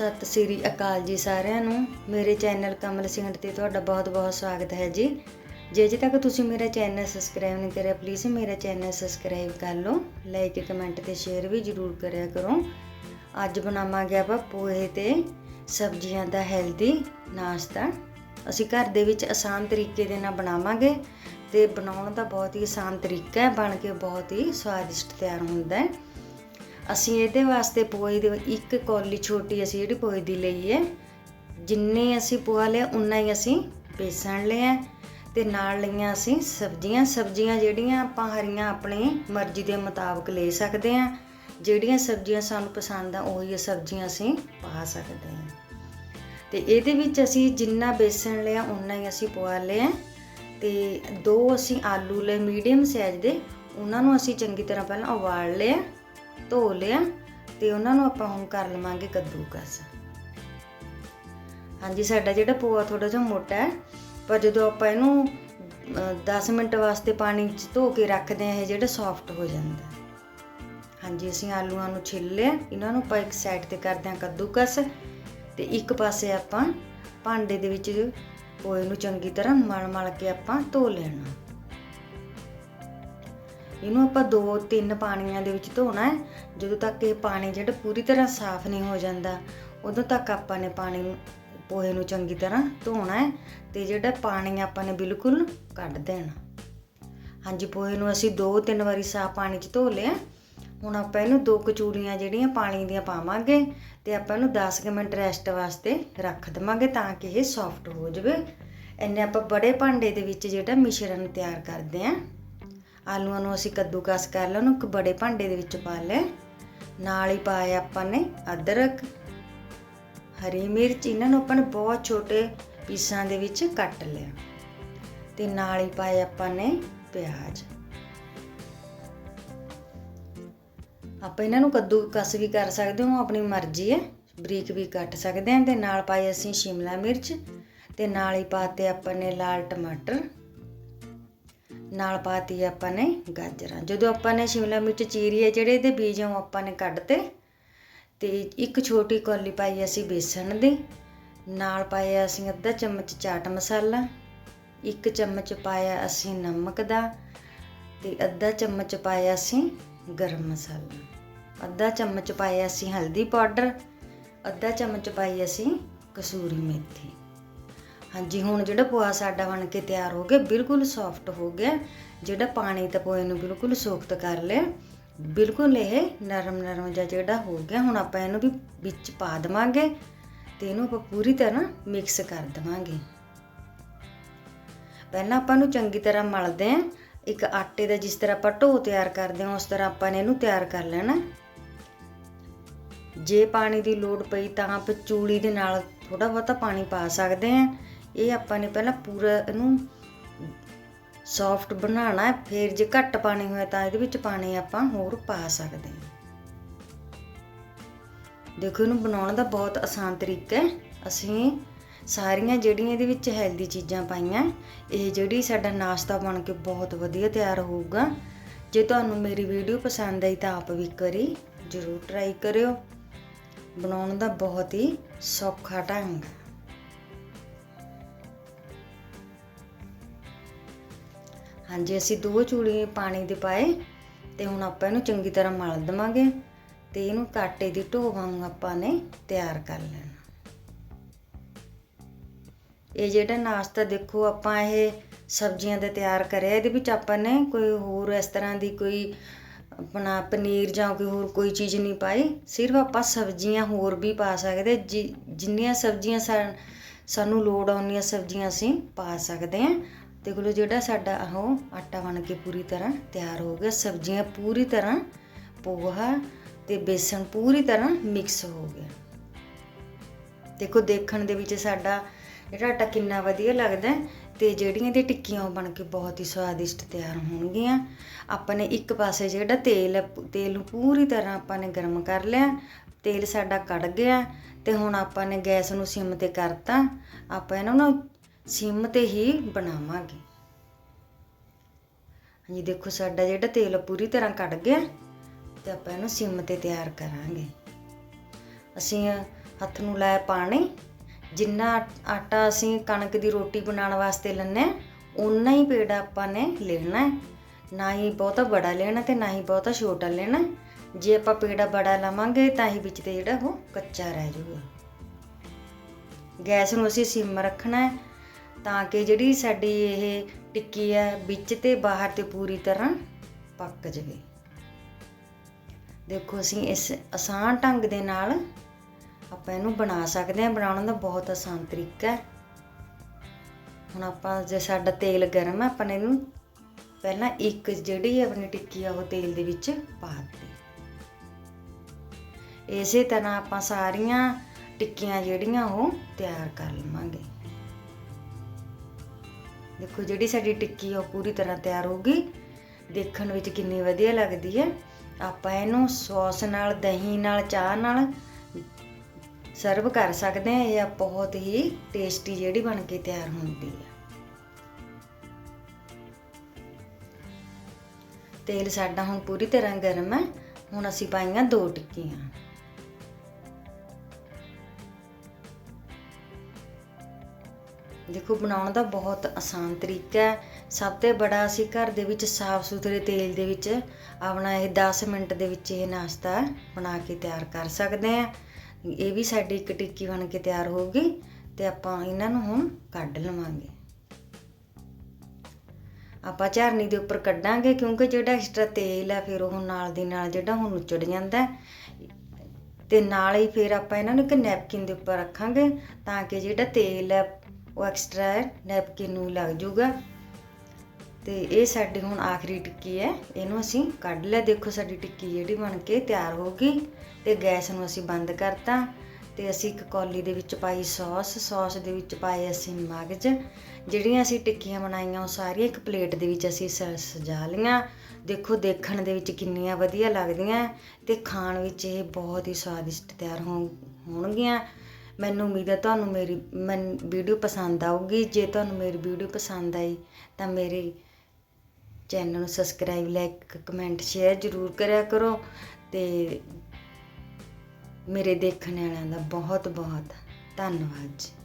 ਸਤਿ ਸ੍ਰੀ ਅਕਾਲ ਜੀ ਸਾਰਿਆਂ ਨੂੰ। ਮੇਰੇ ਚੈਨਲ ਕਮਲ ਸਿੰਘ ਤੇ ਤੁਹਾਡਾ ਬਹੁਤ-ਬਹੁਤ ਸਵਾਗਤ ਹੈ ਜੀ। ਜੇ ਅਜੇ ਤੱਕ ਤੁਸੀਂ ਮੇਰਾ ਚੈਨਲ ਸਬਸਕ੍ਰਾਈਬ ਨਹੀਂ ਕਰਿਆ ਪਲੀਜ਼ ਮੇਰਾ ਚੈਨਲ ਸਬਸਕ੍ਰਾਈਬ ਕਰ ਲਓ। ਲਾਈਕ ਕਮੈਂਟ ਤੇ ਸ਼ੇਅਰ ਵੀ ਜ਼ਰੂਰ ਕਰਿਆ ਕਰੋ। ਅੱਜ ਬਣਾਵਾਂਗੇ ਆਪਾਂ ਪੋਹੇ ਤੇ ਸਬਜ਼ੀਆਂ ਦਾ ਹੈਲਦੀ ਨਾਸ਼ਤਾ। ਅਸੀਂ ਘਰ ਦੇ ਵਿੱਚ ਆਸਾਨ ਤਰੀਕੇ ਦੇ ਨਾਲ ਬਣਾਵਾਂਗੇ ਤੇ ਬਣਾਉਣ ਦਾ ਬਹੁਤ ਹੀ ਆਸਾਨ ਤਰੀਕਾ ਹੈ, ਬਣ ਕੇ ਬਹੁਤ ਹੀ ਸਵਾਦਿਸ਼ਟ ਤਿਆਰ ਹੁੰਦਾ ਹੈ। ਅਸੀਂ ਇਹਦੇ ਵਾਸਤੇ ਪੋਹੇ ਦੇ ਇੱਕ ਕੌਲੀ ਛੋਟੀ ਅਸੀਂ ਜਿਹੜੀ ਪੋਹੇ ਦੀ ਲਈ ਹੈ, ਜਿੰਨੇ ਅਸੀਂ ਪੋਹਾ ਲਿਆ ਉਨਾ ਹੀ ਅਸੀਂ ਬੇਸਣ ਲਿਆ ਤੇ ਨਾਲ ਲਈਆਂ ਅਸੀਂ ਸਬਜ਼ੀਆਂ। ਸਬਜ਼ੀਆਂ ਜਿਹੜੀਆਂ ਆਪਾਂ ਹਰੀਆਂ ਆਪਣੀ ਮਰਜ਼ੀ ਦੇ ਮੁਤਾਬਕ ਲੈ ਸਕਦੇ ਹਾਂ। ਜਿਹੜੀਆਂ ਸਬਜ਼ੀਆਂ ਸਾਨੂੰ ਪਸੰਦ ਆ, ਉਹੀ ਸਬਜ਼ੀਆਂ ਅਸੀਂ ਪਾ ਸਕਦੇ ਹਾਂ। ਤੇ ਇਹਦੇ ਵਿੱਚ ਅਸੀਂ ਜਿੰਨਾ ਬੇਸਣ ਲਿਆ ਉਨਾ ਹੀ ਅਸੀਂ ਪਵਾ ਲਿਆ ਤੇ ਦੋ ਅਸੀਂ ਆਲੂ ਲਏ, ਮੀਡੀਅਮ ਸਾਈਜ਼ ਦੇ, ਉਹਨਾਂ ਨੂੰ ਅਸੀਂ ਚੰਗੀ ਤਰ੍ਹਾਂ ਪਹਿਲਾਂ ਉਬਾਲ ਲਿਆ ਧੋ ਲਿਆ ਤੇ ਉਹਨਾਂ ਨੂੰ ਆਪਾਂ ਹੁਣ ਕਰ ਲਵਾਂਗੇ ਕੱਦੂਕਸ। ਹਾਂਜੀ, ਸਾਡਾ ਜਿਹੜਾ ਪੋਆ ਥੋੜਾ ਜਿਹਾ ਮੋਟਾ ਹੈ, ਪਰ ਜਦੋਂ ਆਪਾਂ ਇਹਨੂੰ 10 ਮਿੰਟ ਵਾਸਤੇ ਪਾਣੀ 'ਚ ਧੋ ਕੇ ਰੱਖਦੇ ਆ ਇਹ ਜਿਹੜਾ ਸੌਫਟ ਹੋ ਜਾਂਦਾ ਹਾਂਜੀ, ਅਸੀਂ ਆਲੂਆਂ ਨੂੰ ਛਿੱਲ ਲਿਆ, ਇਹਨਾਂ ਨੂੰ ਆਪਾਂ ਇੱਕ ਸਾਈਡ ਤੇ ਕਰਦੇ ਹਾਂ ਕੱਦੂਕਸ ਤੇ ਇੱਕ ਪਾਸੇ ਆਪਾਂ ਭਾਂਡੇ ਦੇ ਵਿੱਚ ਪੋਏ ਨੂੰ ਚੰਗੀ ਤਰ੍ਹਾਂ ਮਲ ਮਲ ਕੇ ਆਪਾਂ ਧੋ ਲੈਣਾ। ਇਹਨੂੰ ਆਪਾਂ ਦੋ ਤਿੰਨ ਪਾਣੀਆਂ ਦੇ ਵਿੱਚ ਧੋਣਾ ਹੈ। ਜਦੋਂ ਤੱਕ ਇਹ ਪਾਣੀ ਜਿਹੜਾ ਪੂਰੀ ਤਰ੍ਹਾਂ ਸਾਫ਼ ਨਹੀਂ ਹੋ ਜਾਂਦਾ, ਉਦੋਂ ਤੱਕ ਆਪਾਂ ਨੇ ਪਾਣੀ ਨੂੰ ਪੋਹੇ ਨੂੰ ਚੰਗੀ ਤਰ੍ਹਾਂ ਧੋਣਾ ਹੈ ਤੇ ਜਿਹੜਾ ਪਾਣੀ ਆਪਾਂ ਨੇ ਬਿਲਕੁਲ ਕੱਢ ਦੇਣਾ। ਹਾਂਜੀ, ਪੋਹੇ ਨੂੰ ਅਸੀਂ ਦੋ ਤਿੰਨ ਵਾਰੀ ਸਾਫ਼ ਪਾਣੀ 'ਚ ਧੋ ਲਿਆ। ਹੁਣ ਆਪਾਂ ਇਹਨੂੰ ਦੋ ਕਚੂਰੀਆਂ ਜਿਹੜੀਆਂ ਪਾਣੀ ਦੀਆਂ ਪਾਵਾਂਗੇ ਤੇ ਆਪਾਂ ਇਹਨੂੰ 10 ਕੁ ਮਿੰਟ ਰੈਸਟ ਵਾਸਤੇ ਰੱਖ ਦਵਾਂਗੇ ਤਾਂ ਕਿ ਇਹ ਸੌਫਟ ਹੋ ਜਾਵੇ। ਇੰਨੇ ਆਪਾਂ ਬੜੇ ਭਾਂਡੇ ਦੇ ਵਿੱਚ ਜਿਹੜਾ ਮਿਸ਼ਰਣ ਤਿਆਰ ਕਰਦੇ ਆਂ ਆਲੂਆਂ ਨੂੰ ਅਸੀਂ ਕੱਦੂਕਸ ਕਰ ਲਿਆ, ਉਹਨੂੰ ਇੱਕ ਬੜੇ ਭਾਂਡੇ ਦੇ ਵਿੱਚ ਪਾ ਲਿਆ। ਨਾਲ ਹੀ ਪਾਇਆ ਆਪਾਂ ਨੇ ਅਦਰਕ, ਹਰੀ ਮਿਰਚ, ਇਹਨਾਂ ਨੂੰ ਆਪਾਂ ਨੇ ਬਹੁਤ ਛੋਟੇ ਪੀਸਾਂ ਦੇ ਵਿੱਚ ਕੱਟ ਲਿਆ। ਤੇ ਨਾਲ ਹੀ ਪਾਏ ਆਪਾਂ ਨੇ ਪਿਆਜ਼। ਆਪਾਂ ਇਹਨਾਂ ਨੂੰ ਕੱਦੂ ਕੱਦੂਕਸ ਵੀ ਕਰ ਸਕਦੇ ਹਾਂ ਆਪਣੀ ਮਰਜ਼ੀ ਹੈ। ਬਰੀਕ ਵੀ ਕੱਟ ਸਕਦੇ ਹਾਂ, ਤੇ ਨਾਲ ਪਾਏ ਅਸੀਂ ਸ਼ਿਮਲਾ ਮਿਰਚ, ਤੇ ਨਾਲ ਹੀ ਪਾਤੇ ਆਪਾਂ ਨੇ ਲਾਲ ਟਮਾਟਰ। ਨਾਲ ਪਾਤੀ ਆਪਾਂ ਨੇ ਗਾਜਰਾਂ। ਜਦੋਂ ਆਪਾਂ ਨੇ ਸ਼ਿਮਲਾ ਮਿਰਚ ਚੀਰੀ ਹੈ, ਜਿਹੜੇ ਇਹਦੇ ਬੀਜ ਉਹ ਆਪਾਂ ਨੇ ਕੱਢਤੇ। ਤੇ ਇੱਕ ਛੋਟੀ ਕੌਲੀ ਪਾਈ ਅਸੀਂ ਬੇਸਣ ਦੀ। ਨਾਲ ਪਾਇਆ ਅਸੀਂ ਅੱਧਾ ਚਮਚ ਚਾਟ ਮਸਾਲਾ। ਇੱਕ ਚਮਚ ਪਾਇਆ ਅਸੀਂ ਨਮਕ ਦਾ। ਤੇ ਅੱਧਾ ਚਮਚ ਪਾਇਆ ਅਸੀਂ ਗਰਮ ਮਸਾਲਾ। ਅੱਧਾ ਚਮਚ ਪਾਇਆ ਅਸੀਂ ਹਲਦੀ ਪਾਊਡਰ। ਅੱਧਾ ਚਮਚ ਪਾਈ ਅਸੀਂ ਕਸੂਰੀ ਮੇਥੀ। ਹਾਂਜੀ, ਹੁਣ ਜਿਹੜਾ ਪੋਆ ਸਾਡਾ ਬਣ ਕੇ ਤਿਆਰ ਹੋ ਗਿਆ, ਬਿਲਕੁਲ ਸੌਫਟ ਹੋ ਗਿਆ। ਜਿਹੜਾ ਪਾਣੀ ਤਾਂ ਪੋਏ ਨੂੰ ਬਿਲਕੁਲ ਸੋਖਤ ਕਰ ਲਿਆ। ਬਿਲਕੁਲ ਇਹ ਨਰਮ ਨਰਮ ਜਿਹਾ ਜਿਹੜਾ ਹੋ ਗਿਆ। ਹੁਣ ਆਪਾਂ ਇਹਨੂੰ ਵੀ ਵਿੱਚ ਪਾ ਦਵਾਂਗੇ ਤੇ ਇਹਨੂੰ ਆਪਾਂ ਪੂਰੀ ਤਰ੍ਹਾਂ ਮਿਕਸ ਕਰ ਦਵਾਂਗੇ। ਪਹਿਲਾਂ ਆਪਾਂ ਨੂੰ ਚੰਗੀ ਤਰ੍ਹਾਂ ਮਲਦੇ ਆਂ ਇੱਕ ਆਟੇ ਦਾ ਜਿਸ ਤਰ੍ਹਾਂ ਆਪਾਂ ਢੋ ਤਿਆਰ ਕਰਦੇ ਹਾਂ, ਉਸ ਤਰ੍ਹਾਂ ਆਪਾਂ ਨੇ ਇਹਨੂੰ ਤਿਆਰ ਕਰ ਲੈਣਾ। ਜੇ ਪਾਣੀ ਦੀ ਲੋੜ ਪਈ ਤਾਂ ਆਪਾਂ ਚੂੜੀ ਦੇ ਨਾਲ ਥੋੜਾ ਬਹੁਤਾ ਪਾਣੀ ਪਾ ਸਕਦੇ ਆਂ ਇਹ ਆਪਾਂ ਨੇ ਪਹਿਲਾਂ ਪੂਰਾ ਇਹਨੂੰ ਸੌਫਟ ਬਣਾਉਣਾ ਹੈ, ਫਿਰ ਜੇ ਘੱਟ ਪਾਣੀ ਹੋਇਆ ਤਾਂ ਇਹਦੇ ਵਿੱਚ ਪਾਣੀ ਆਪਾਂ ਹੋਰ ਪਾ ਸਕਦੇ ਹਾਂ। ਦੇਖੋ, ਇਹਨੂੰ ਬਣਾਉਣ ਦਾ ਬਹੁਤ ਆਸਾਨ ਤਰੀਕਾ ਹੈ। ਅਸੀਂ ਸਾਰੀਆਂ ਜਿਹੜੀਆਂ ਇਹਦੇ ਵਿੱਚ ਹੈਲਦੀ ਚੀਜ਼ਾਂ ਪਾਈਆਂ, ਇਹ ਜਿਹੜੀ ਸਾਡਾ ਨਾਸ਼ਤਾ ਬਣ ਕੇ ਬਹੁਤ ਵਧੀਆ ਤਿਆਰ ਹੋਊਗਾ। ਜੇ ਤੁਹਾਨੂੰ ਮੇਰੀ ਵੀਡੀਓ ਪਸੰਦ ਆਈ ਤਾਂ ਆਪ ਵੀ ਕਰੀ, ਜ਼ਰੂਰ ਟਰਾਈ ਕਰਿਓ। ਬਣਾਉਣ ਦਾ ਬਹੁਤ ਹੀ ਸੌਖਾ ਢੰਗ ਹੈ। ਹਾਂਜੀ, ਅਸੀਂ ਦੋ ਚੂੜੀ ਪਾਣੀ ਦੇ ਪਾਏ ਤੇ ਹੁਣ ਆਪਾਂ ਇਹਨੂੰ ਚੰਗੀ ਤਰ੍ਹਾਂ ਮਲ ਦਵਾਂਗੇ ਤੇ ਇਹਨੂੰ ਕਾਟੇ ਦੀ ਢੋ ਵਾਂਗ ਆਪਾਂ ਨੇ ਤਿਆਰ ਕਰ ਲੈਣਾ। ਇਹ ਜਿਹੜਾ ਨਾਸ਼ਤਾ ਦੇਖੋ, ਆਪਾਂ ਇਹ ਸਬਜ਼ੀਆਂ ਦਾ ਤਿਆਰ ਕਰਿਆ, ਇਹਦੇ ਵਿੱਚ ਆਪਾਂ ਨੇ ਕੋਈ ਹੋਰ ਇਸ ਤਰ੍ਹਾਂ ਦੀ ਕੋਈ ਆਪਣਾ ਪਨੀਰ ਜਾਂ ਕੋਈ ਹੋਰ ਕੋਈ ਚੀਜ਼ ਨਹੀਂ ਪਾਈ, ਸਿਰਫ ਆਪਾਂ ਸਬਜ਼ੀਆਂ ਹੋਰ ਵੀ ਪਾ ਸਕਦੇ, ਜਿ- ਜਿੰਨੀਆਂ ਸਬਜ਼ੀਆਂ ਸਾ- ਸਾਨੂੰ ਲੋੜ ਆਉਂਦੀਆਂ ਸਬਜ਼ੀਆਂ ਅਸੀਂ ਪਾ ਸਕਦੇ ਹਾਂ। ਤੇ ਕੋਲ ਜਿਹੜਾ ਸਾਡਾ ਉਹ ਆਟਾ ਬਣ ਕੇ ਪੂਰੀ ਤਰ੍ਹਾਂ ਤਿਆਰ ਹੋ ਗਿਆ ਸਬਜ਼ੀਆਂ ਪੂਰੀ ਤਰ੍ਹਾਂ ਪੋਹਾ ਤੇ ਬੇਸਣ ਪੂਰੀ ਤਰ੍ਹਾਂ ਮਿਕਸ ਹੋ ਗਿਆ। ਦੇਖੋ ਦੇਖਣ ਦੇ ਵਿੱਚ ਸਾਡਾ ਜਿਹੜਾ ਆਟਾ ਕਿੰਨਾ ਵਧੀਆ ਲੱਗਦਾ ਹੈ ਤੇ ਜਿਹੜੀਆਂ ਇਹਦੀ ਟਿੱਕੀਆਂ ਉਹ ਬਣ ਕੇ ਬਹੁਤ ਹੀ ਸਵਾਦਿਸ਼ਟ ਤਿਆਰ ਹੋਣਗੀਆਂ। ਆਪਾਂ ਨੇ ਇੱਕ ਪਾਸੇ ਜਿਹੜਾ ਤੇਲ ਹੈ, ਤੇਲ ਨੂੰ ਪੂਰੀ ਤਰ੍ਹਾਂ ਆਪਾਂ ਨੇ ਗਰਮ ਕਰ ਲਿਆ ਤੇਲ ਸਾਡਾ ਕੜ ਗਿਆ ਤੇ ਹੁਣ ਆਪਾਂ ਨੇ ਗੈਸ ਨੂੰ ਸਿਮ ਤੇ ਕਰਤਾ। ਆਪਾਂ ਇਹਨਾਂ ਨੂੰ ਸਿਮ ਤੇ ਹੀ ਬਣਾਵਾਂਗੇ। ਹਾਂਜੀ, ਦੇਖੋ ਸਾਡਾ ਜਿਹੜਾ ਤੇਲ ਪੂਰੀ ਤਰ੍ਹਾਂ ਕੜ ਗਿਆ, ਤੇ ਆਪਾਂ ਇਹਨੂੰ ਸਿਮ ਤੇ ਤਿਆਰ ਕਰਾਂਗੇ। ਅਸੀਂ ਹੱਥ ਨੂੰ ਲਾਇਆ ਪਾਣੀ, ਜਿੰਨਾ ਆਟਾ ਅਸੀਂ ਕਣਕ ਦੀ ਰੋਟੀ ਬਣਾਉਣ ਵਾਸਤੇ ਲੈਂਦੇ ਹਾਂ ਉਨਾ ਹੀ ਪੇੜਾ ਆਪਾਂ ਨੇ ਲੈਣਾ ਹੈ। ਨਾ ਹੀ ਬਹੁਤਾ ਬੜਾ ਲੈਣਾ ਤੇ ਨਾ ਹੀ ਬਹੁਤਾ ਛੋਟਾ ਲੈਣਾ। ਜੇ ਆਪਾਂ ਪੇੜਾ ਬੜਾ ਲਵਾਂਗੇ, ਤਾਂ ਹੀ ਵਿੱਚ ਤੇ ਜਿਹੜਾ ਉਹ ਕੱਚਾ ਰਹਿ ਜਾਊਗਾ। ਗੈਸ ਨੂੰ ਅਸੀਂ ਸਿਮ ਰੱਖਣਾ ਹੈ। ਤਾਂ ਕਿ ਜਿਹੜੀ ਸਾਡੀ ਇਹ ਟਿੱਕੀ ਹੈ ਵਿੱਚ ਤੇ ਬਾਹਰ ਤੇ ਪੂਰੀ ਤਰ੍ਹਾਂ ਪੱਕ ਜਾਵੇ। ਦੇਖੋ, ਅਸੀਂ ਇਸ ਆਸਾਨ ਢੰਗ ਦੇ ਨਾਲ ਆਪਾਂ ਇਹਨੂੰ ਬਣਾ ਸਕਦੇ ਹਾਂ। ਬਣਾਉਣ ਦਾ ਬਹੁਤ ਆਸਾਨ ਤਰੀਕਾ ਹੈ। ਹੁਣ ਆਪਾਂ ਜੇ ਸਾਡਾ ਤੇਲ ਗਰਮ ਹੈ, ਆਪਾਂ ਨੇ ਇਹਨੂੰ ਪਹਿਲਾਂ ਇੱਕ ਜਿਹੜੀ ਆਪਣੀ ਟਿੱਕੀ ਆ, ਉਹ ਤੇਲ ਦੇ ਵਿੱਚ ਪਾ ਦਿੱਤੀ। ਇਸੇ ਤਰ੍ਹਾਂ ਆਪਾਂ ਸਾਰੀਆਂ ਟਿੱਕੀਆਂ ਜਿਹੜੀਆਂ, ਉਹ ਤਿਆਰ ਕਰ ਲਵਾਂਗੇ। ਦੇਖੋ ਜਿਹੜੀ ਸਾਡੀ ਟਿੱਕੀ ਆ, ਉਹ ਪੂਰੀ ਤਰ੍ਹਾਂ ਤਿਆਰ ਹੋ ਗਈ ਦੇਖਣ ਵਿੱਚ ਕਿੰਨੀ ਵਧੀਆ ਲੱਗਦੀ ਹੈ। ਆਪਾਂ ਇਹਨੂੰ ਸੌਸ ਨਾਲ, ਦਹੀਂ ਨਾਲ, ਚਾਹ ਨਾਲ ਸਰਵ ਕਰ ਸਕਦੇ ਹਾਂ। ਇਹ ਬਹੁਤ ਹੀ ਟੇਸਟੀ ਜਿਹੜੀ ਬਣ ਕੇ ਤਿਆਰ ਹੁੰਦੀ ਹੈ। ਤੇਲ ਸਾਡਾ ਹੁਣ ਪੂਰੀ ਤਰ੍ਹਾਂ ਗਰਮ ਹੈ। ਹੁਣ ਅਸੀਂ ਪਾਈਆਂ ਦੋ ਟਿੱਕੀਆਂ। ਦੇਖੋ, ਬਣਾਉਣ ਦਾ ਬਹੁਤ ਆਸਾਨ ਤਰੀਕਾ ਹੈ। ਸਭ ਤੋਂ ਬੜਾ ਅਸੀਂ ਘਰ ਦੇ ਵਿੱਚ ਸਾਫ਼ ਸੁਥਰੇ ਤੇਲ ਦੇ ਵਿੱਚ ਆਪਣਾ ਇਹ 10 ਮਿੰਟ ਦੇ ਵਿੱਚ ਇਹ ਨਾਸ਼ਤਾ ਬਣਾ ਕੇ ਤਿਆਰ ਕਰ ਸਕਦੇ ਹਾਂ। ਇਹ ਵੀ ਸਾਡੀ ਇੱਕ ਟਿੱਕੀ ਬਣ ਕੇ ਤਿਆਰ ਹੋ ਗਈ ਤੇ ਆਪਾਂ ਇਹਨਾਂ ਨੂੰ ਹੁਣ ਕੱਢ ਲਵਾਂਗੇ। ਆਪਾਂ ਝਰਨੀ ਦੇ ਉੱਪਰ ਕੱਢਾਂਗੇ ਕਿਉਂਕਿ ਜਿਹੜਾ ਐਕਸਟਰਾ ਤੇਲ ਹੈ ਫਿਰ ਉਹ ਨਾਲ ਦੀ ਨਾਲ ਜਿਹੜਾ ਹੁਣ ਉੱਚੜ ਜਾਂਦਾ ਹੈ। ਤੇ ਨਾਲ ਹੀ ਫਿਰ ਆਪਾਂ ਇਹਨਾਂ ਨੂੰ ਇੱਕ ਨੈਪਕਿਨ ਦੇ ਉੱਪਰ ਰੱਖਾਂਗੇ ਤਾਂ ਕਿ ਜਿਹੜਾ ਤੇਲ ਹੈ ਉਹ ਐਕਸਟਰਾ ਹੈ ਨੈਪਕਿਨ ਨੂੰ ਲੱਗ ਜਾਊਗਾ। ਤੇ ਇਹ ਸਾਡੀ ਹੁਣ ਆਖਰੀ ਟਿੱਕੀ ਹੈ, ਇਹਨੂੰ ਅਸੀਂ ਕੱਢ ਲਿਆ। ਦੇਖੋ ਸਾਡੀ ਟਿੱਕੀ ਜਿਹੜੀ ਬਣ ਕੇ ਤਿਆਰ ਹੋ ਗਈ ਤੇ ਗੈਸ ਨੂੰ ਅਸੀਂ ਬੰਦ ਕਰਤਾ ਤੇ ਅਸੀਂ ਇੱਕ ਕੌਲੀ ਦੇ ਵਿੱਚ ਪਾਈ ਸੌਸ। ਸੌਸ ਦੇ ਵਿੱਚ ਪਾਏ ਅਸੀਂ ਮਗਜ। ਜਿਹੜੀਆਂ ਅਸੀਂ ਟਿੱਕੀਆਂ ਬਣਾਈਆਂ, ਉਹ ਸਾਰੀਆਂ ਇੱਕ ਪਲੇਟ ਦੇ ਵਿੱਚ ਅਸੀਂ ਸ- ਸਜਾ ਲਈਆਂ। ਦੇਖੋ, ਦੇਖਣ ਦੇ ਵਿੱਚ ਕਿੰਨੀਆਂ ਵਧੀਆ ਲੱਗਦੀਆਂ। ਤੇ ਖਾਣ ਵਿੱਚ ਇਹ ਬਹੁਤ ਹੀ ਸਵਾਦਿਸ਼ਟ ਤਿਆਰ ਹੋ ਹੋਣਗੀਆਂ। ਮੈਨੂੰ ਉਮੀਦ ਹੈ ਤੁਹਾਨੂੰ ਮੇਰੀ, ਮਨ ਵੀਡੀਓ ਪਸੰਦ ਆਊਗੀ। ਜੇ ਤੁਹਾਨੂੰ ਮੇਰੀ ਵੀਡੀਓ ਪਸੰਦ ਆਈ, ਤਾਂ ਮੇਰੇ ਚੈਨਲ ਨੂੰ ਸਬਸਕ੍ਰਾਈਬ, ਲਾਈਕ, ਕਮੈਂਟ, ਸ਼ੇਅਰ ਜ਼ਰੂਰ ਕਰਿਆ ਕਰੋ ਤੇ ਮੇਰੇ ਦੇਖਣ ਵਾਲਿਆਂ ਦਾ ਬਹੁਤ ਬਹੁਤ ਧੰਨਵਾਦ ਜੀ।